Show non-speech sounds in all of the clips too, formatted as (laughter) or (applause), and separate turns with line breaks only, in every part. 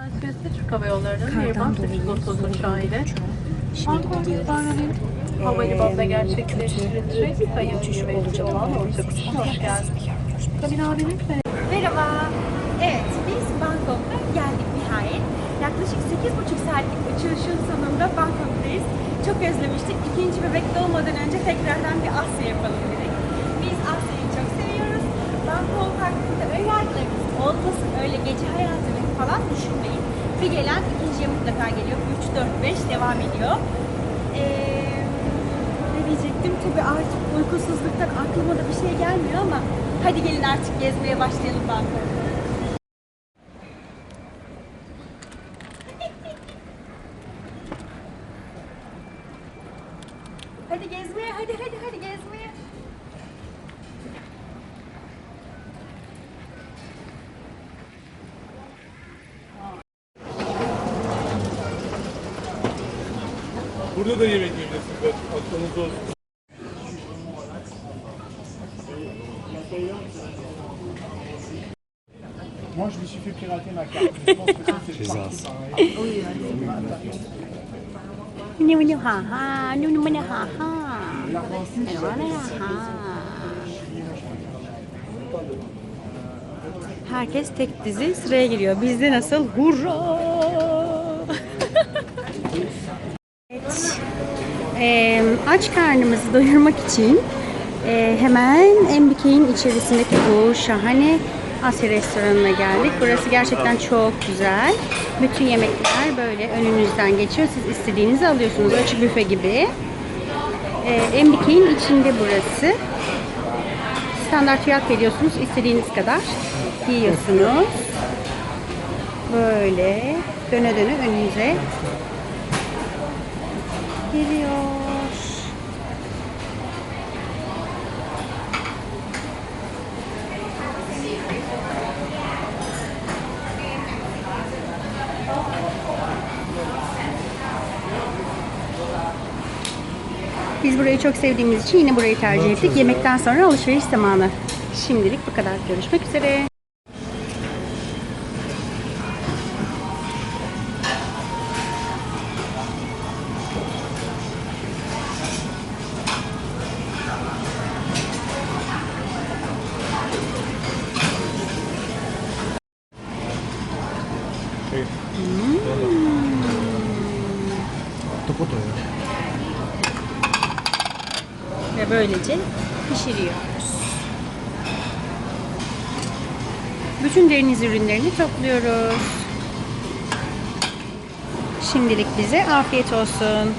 Sivas'ta Türk Hava Yolları'nın Airbus
dolayı
330 uçağıyla
Şimdi
Hong
gidiyoruz.
Kong havalimanında gerçekleştirilecek sayı güvenli olan ortak uçuşa hoş geldiniz. Kabin abiniz de
Merhaba. Evet, biz Bangkok'a geldik nihayet. Yaklaşık 8,5 saatlik uçuşun sonunda Bangkok'tayız. Çok özlemiştik. İkinci bebek doğmadan önce tekrardan bir Asya yapalım dedik. Biz Asya'yı çok seviyoruz. Bangkok hakkında öğrendilerimiz olmasın öyle gece hayatını falan düşünmeyin. Bir gelen ikinciye mutlaka geliyor. 3, 4, 5 devam ediyor. Ee, ne diyecektim? Tabii artık uykusuzluktan aklıma da bir şey gelmiyor ama hadi gelin artık gezmeye başlayalım Bangkok. Hadi gezmeye, hadi hadi hadi gezmeye.
Burada da yemek yiyebilirsiniz. Aklınız olsun.
Moi, je me suis fait pirater ma carte. (laughs) Je pense que ça, c'est partout pareil.
Ni ni ha ha, ni ni ha ha. Ni ha. Herkes tek dizi sıraya giriyor. Bizde nasıl? Hurra! (laughs) Ee, aç karnımızı doyurmak için e, hemen MBK'in içerisindeki bu şahane Asya restoranına geldik. Burası gerçekten çok güzel. Bütün yemekler böyle önünüzden geçiyor. Siz istediğinizi alıyorsunuz. Açık büfe gibi. Ee, MBK'in içinde burası. Standart fiyat veriyorsunuz. istediğiniz kadar yiyorsunuz. Böyle döne döne önünüze geliyor. Biz burayı çok sevdiğimiz için yine burayı tercih ettik. Yemekten sonra alışveriş zamanı. Şimdilik bu kadar. Görüşmek üzere. Bütün deniz ürünlerini topluyoruz. Şimdilik bize afiyet olsun.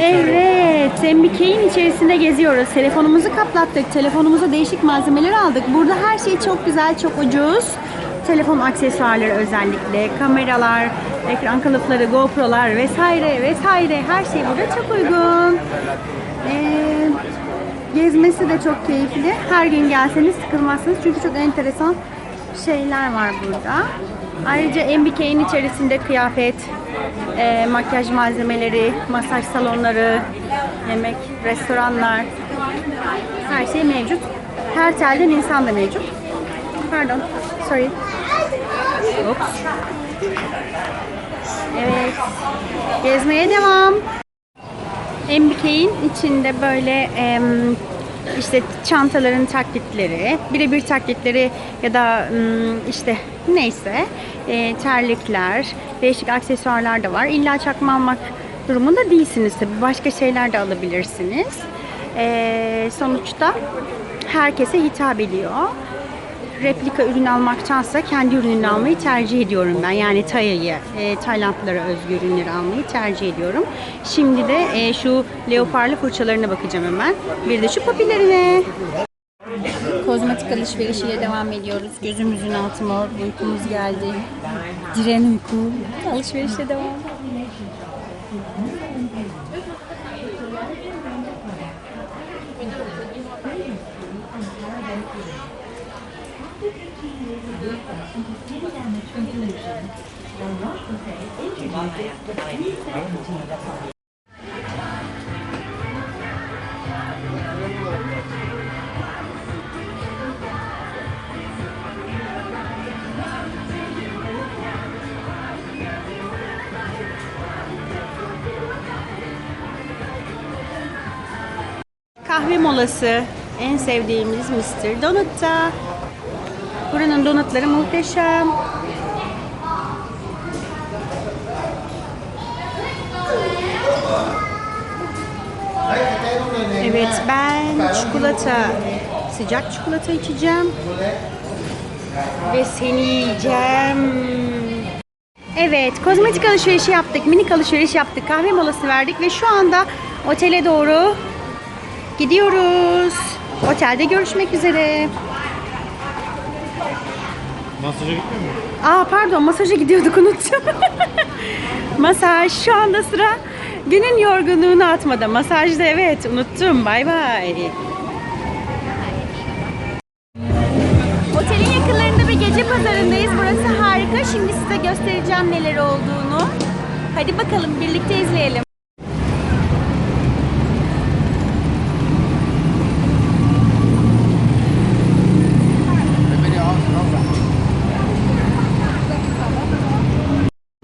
Evet, MBK'in içerisinde geziyoruz. Telefonumuzu kaplattık. Telefonumuza değişik malzemeler aldık. Burada her şey çok güzel, çok ucuz. Telefon aksesuarları özellikle, kameralar, ekran kılıfları, GoPro'lar vesaire vesaire her şey burada çok uygun. Ee, gezmesi de çok keyifli. Her gün gelseniz sıkılmazsınız çünkü çok enteresan şeyler var burada. Ayrıca MBK'in içerisinde kıyafet, e, makyaj malzemeleri, masaj salonları, yemek, restoranlar, her şey mevcut. Her telden insan da mevcut. Pardon, sorry. Oops. Evet, gezmeye devam. MBK'in içinde böyle em, işte çantaların taklitleri, birebir taklitleri ya da işte neyse e, terlikler, değişik aksesuarlar da var. İlla çakma almak durumunda değilsiniz tabii. Başka şeyler de alabilirsiniz. E, sonuçta herkese hitap ediyor replika ürün almaktansa kendi ürününü almayı tercih ediyorum ben. Yani Taya'yı, e, Taylandlılara özgü ürünleri almayı tercih ediyorum. Şimdi de e, şu leoparlı fırçalarına bakacağım hemen. Bir de şu popilerine. Kozmetik alışverişiyle devam ediyoruz. Gözümüzün altı mor, uykumuz geldi. Diren uyku. Alışverişe devam. Kahve molası en sevdiğimiz Mr. Donut'ta. Buranın donutları muhteşem. Evet ben çikolata, sıcak çikolata içeceğim. Ve seni yiyeceğim. Evet, kozmetik alışverişi yaptık, minik alışveriş yaptık, kahve molası verdik ve şu anda otele doğru gidiyoruz. Otelde görüşmek üzere.
Masaja gitmiyor mu?
Aa pardon, masaja gidiyorduk unuttum. (laughs) Masaj şu anda sıra günün yorgunluğunu atmada. Masajda evet unuttum. Bay bay. Otelin yakınlarında bir gece pazarındayız. Burası harika. Şimdi size göstereceğim neler olduğunu. Hadi bakalım birlikte izleyelim.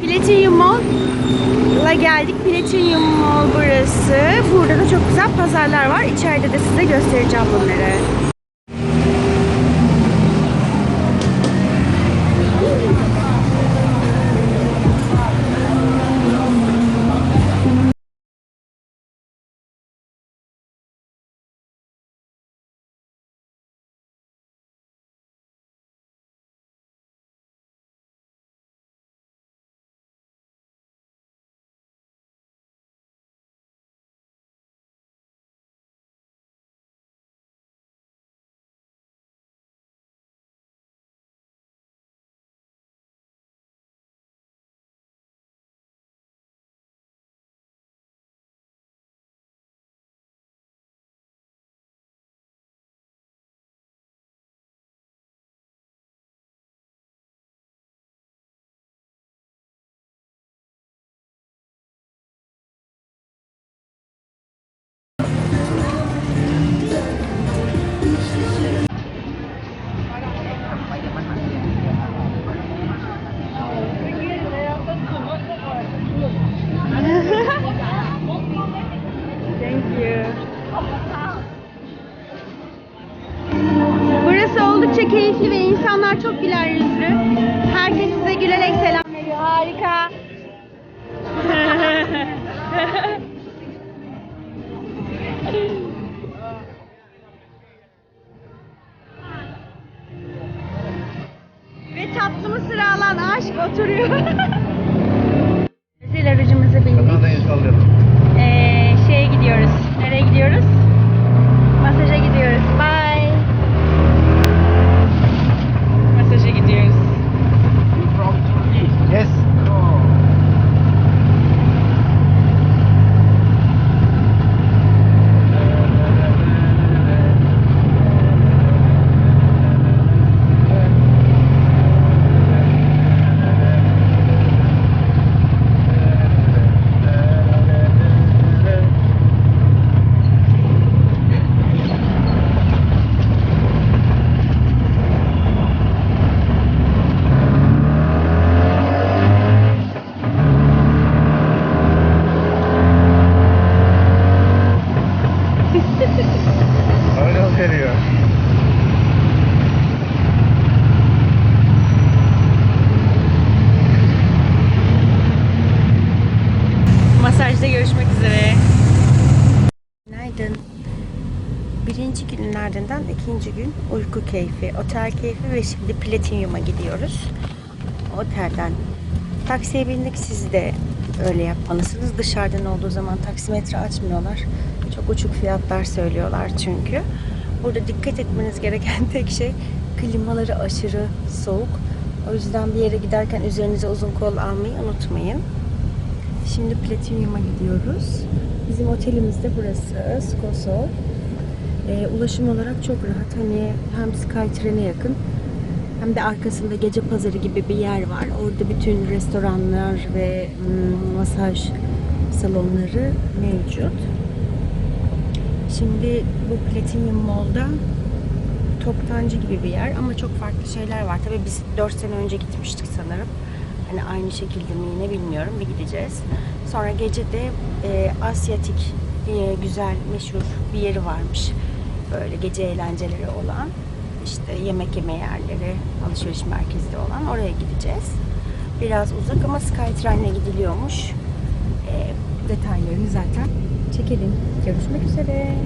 Platinum Mall'a geldik. Platinum Mall burası. Burada da çok güzel pazarlar var. İçeride de size göstereceğim bunları. Burası oldukça keyifli ve insanlar çok güler yüzlü. Herkes size gülerek selam veriyor. Harika. (laughs) keyfi, otel keyfi ve şimdi Platinum'a gidiyoruz. Otelden taksiye bindik. Siz de öyle yapmalısınız. Dışarıdan olduğu zaman taksimetre açmıyorlar. Çok uçuk fiyatlar söylüyorlar çünkü. Burada dikkat etmeniz gereken (laughs) tek şey klimaları aşırı soğuk. O yüzden bir yere giderken üzerinize uzun kol almayı unutmayın. Şimdi Platinum'a gidiyoruz. Bizim otelimiz de burası. Skoso. Ee, ulaşım olarak çok rahat. Hani hem Skytrain'e yakın hem de arkasında gece pazarı gibi bir yer var. Orada bütün restoranlar ve hmm, masaj salonları mevcut. Şimdi bu Platinum Mall'da toptancı gibi bir yer ama çok farklı şeyler var. Tabii biz 4 sene önce gitmiştik sanırım. Hani aynı şekilde mi yine bilmiyorum. Bir gideceğiz. Sonra gece de e, Asyatik e, güzel, meşhur bir yeri varmış. Böyle gece eğlenceleri olan, işte yemek yeme yerleri, alışveriş merkezi olan oraya gideceğiz. Biraz uzak ama Skytrain'le gidiliyormuş. E, detaylarını zaten çekelim. Görüşmek üzere.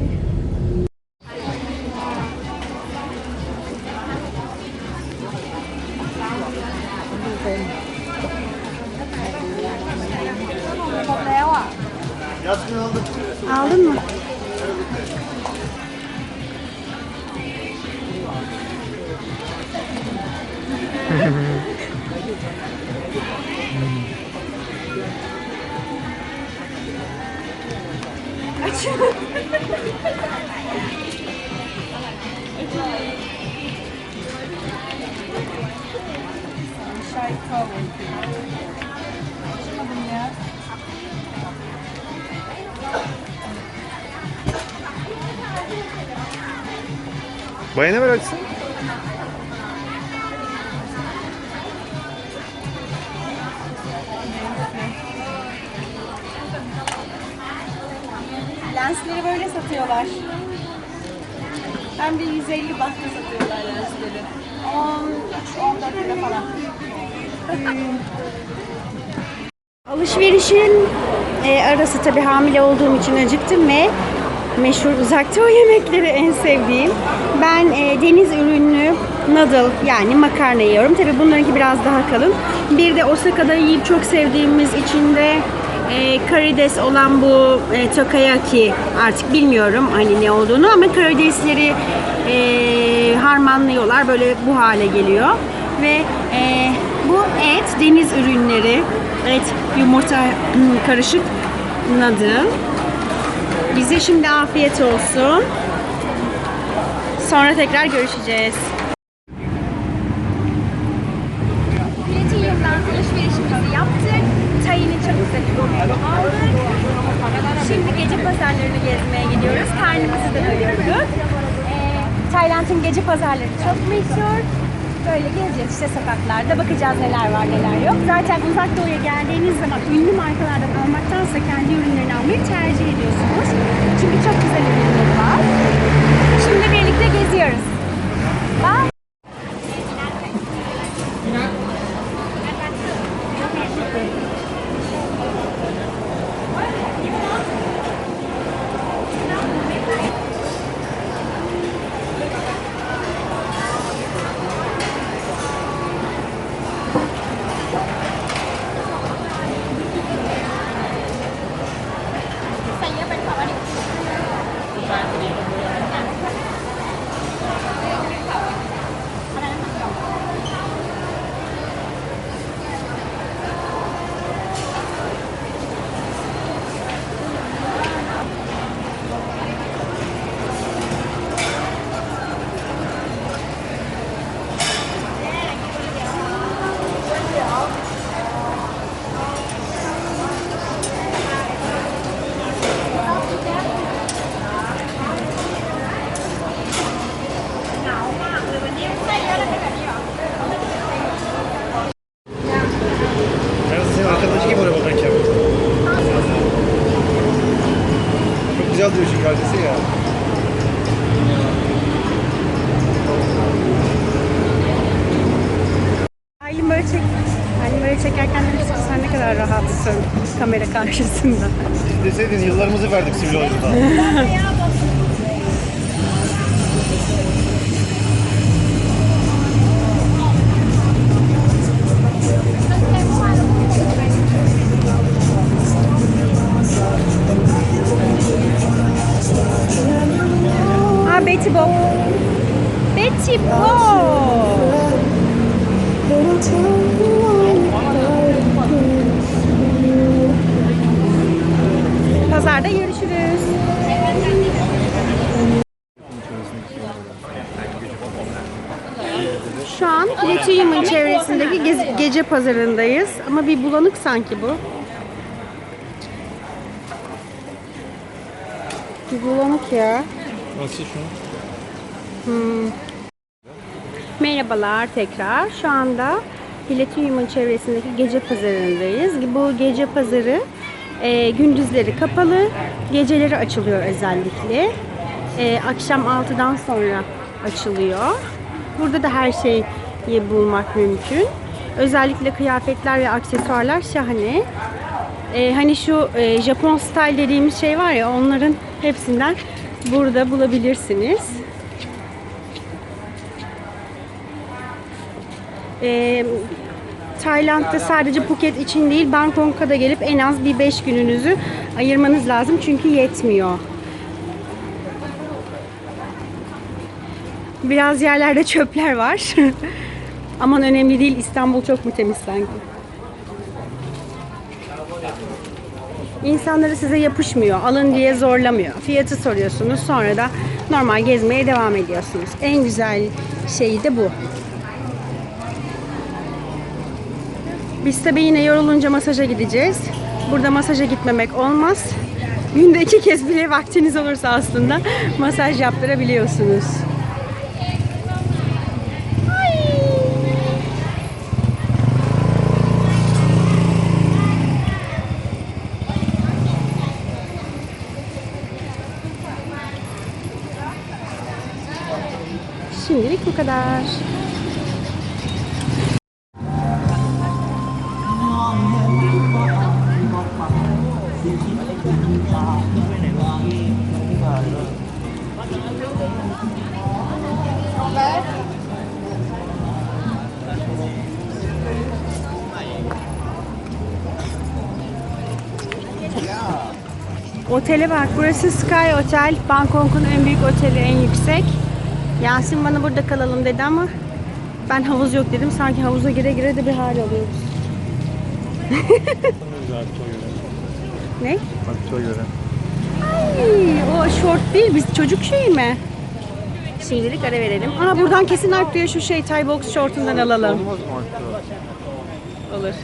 Aldın mı?
Bayana ver açsın.
Lensleri böyle satıyorlar. Hem de 150 bahta satıyorlar lensleri. 13-14 lira falan. Alışverişin e, arası tabii hamile olduğum için acıktım ve meşhur uzak doğu (laughs) yemekleri en sevdiğim. Ben e, deniz ürünlü noodle yani makarna yiyorum. Tabii bunlarınki biraz daha kalın. Bir de Osaka'da yiyip çok sevdiğimiz içinde e, karides olan bu e, tokayaki artık bilmiyorum hani ne olduğunu ama karidesleri e, harmanlıyorlar böyle bu hale geliyor ve e, bu et deniz ürünleri et yumurta hmm, karışık noodle bize şimdi afiyet olsun sonra tekrar görüşeceğiz.
Platinum'dan alışverişimizi yaptık. Tayini çok güzel aldık. Şimdi gece pazarlarını gezmeye gidiyoruz. Karnımızı da doyurduk. Ee, Tayland'ın gece pazarları çok meşhur. Böyle gezeceğiz işte sokaklarda. Bakacağız neler var neler yok. Zaten uzak doğuya geldiğiniz zaman ünlü markalardan almaktansa kendi ürünlerini almayı tercih ediyorsunuz. Çünkü çok güzel ürünleri var. Şimdi birlikte geziyoruz. Bye.
Ben de senin arkadaşı gibi oraya bakarken. Çok güzel duruyor çünkü arkası ya.
Aylin böyle çek, Aylin böyle çekerken demiştik sen ne kadar rahatsın kamera karşısında.
Siz deseydiniz yıllarımızı verdik sivil oyuncuda. (laughs)
Platinum'un çevresindeki gez- gece pazarındayız. Ama bir bulanık sanki bu. Bir bulanık ya.
Nasıl şu?
Merhabalar tekrar. Şu anda Platinum'un çevresindeki gece pazarındayız. Bu gece pazarı Ee, gündüzleri kapalı, geceleri açılıyor özellikle. Ee, akşam 6'dan sonra açılıyor. Burada da her şeyi bulmak mümkün. Özellikle kıyafetler ve aksesuarlar şahane. Ee, hani şu e, Japon style dediğimiz şey var ya onların hepsinden burada bulabilirsiniz. Ee, Tayland'da sadece Phuket için değil Bangkok'a da gelip en az bir 5 gününüzü ayırmanız lazım çünkü yetmiyor. Biraz yerlerde çöpler var. (laughs) Aman önemli değil İstanbul çok mu temiz sanki. İnsanları size yapışmıyor, alın diye zorlamıyor. Fiyatı soruyorsunuz, sonra da normal gezmeye devam ediyorsunuz. En güzel şeyi de bu. Biz tabii yine yorulunca masaja gideceğiz. Burada masaja gitmemek olmaz. Günde iki kez bile vaktiniz olursa aslında masaj yaptırabiliyorsunuz. Şimdilik bu kadar. Otele bak. Burası Sky Otel. Bangkok'un en büyük oteli, en yüksek. Yasin bana burada kalalım dedi ama ben havuz yok dedim. Sanki havuza gire gire de bir hal oluyoruz. (laughs) ne?
Akçoy göre.
Ay, o şort değil. Biz çocuk şey mi? Şimdilik ara verelim. Aa buradan kesin Alp'e şu şey Thai box şortundan alalım.
Olmaz mı?
Olur.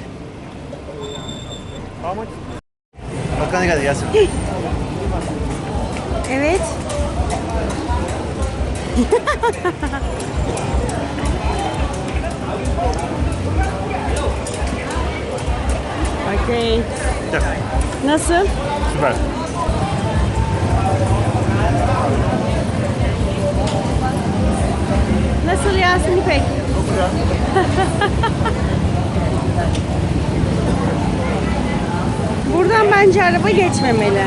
Bakalım ne kadar gelsin. (laughs)
Evet. (laughs) Okey. Nasıl?
Süper.
Nasıl Yasin İpek? (laughs) Buradan bence araba geçmemeli.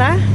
lá.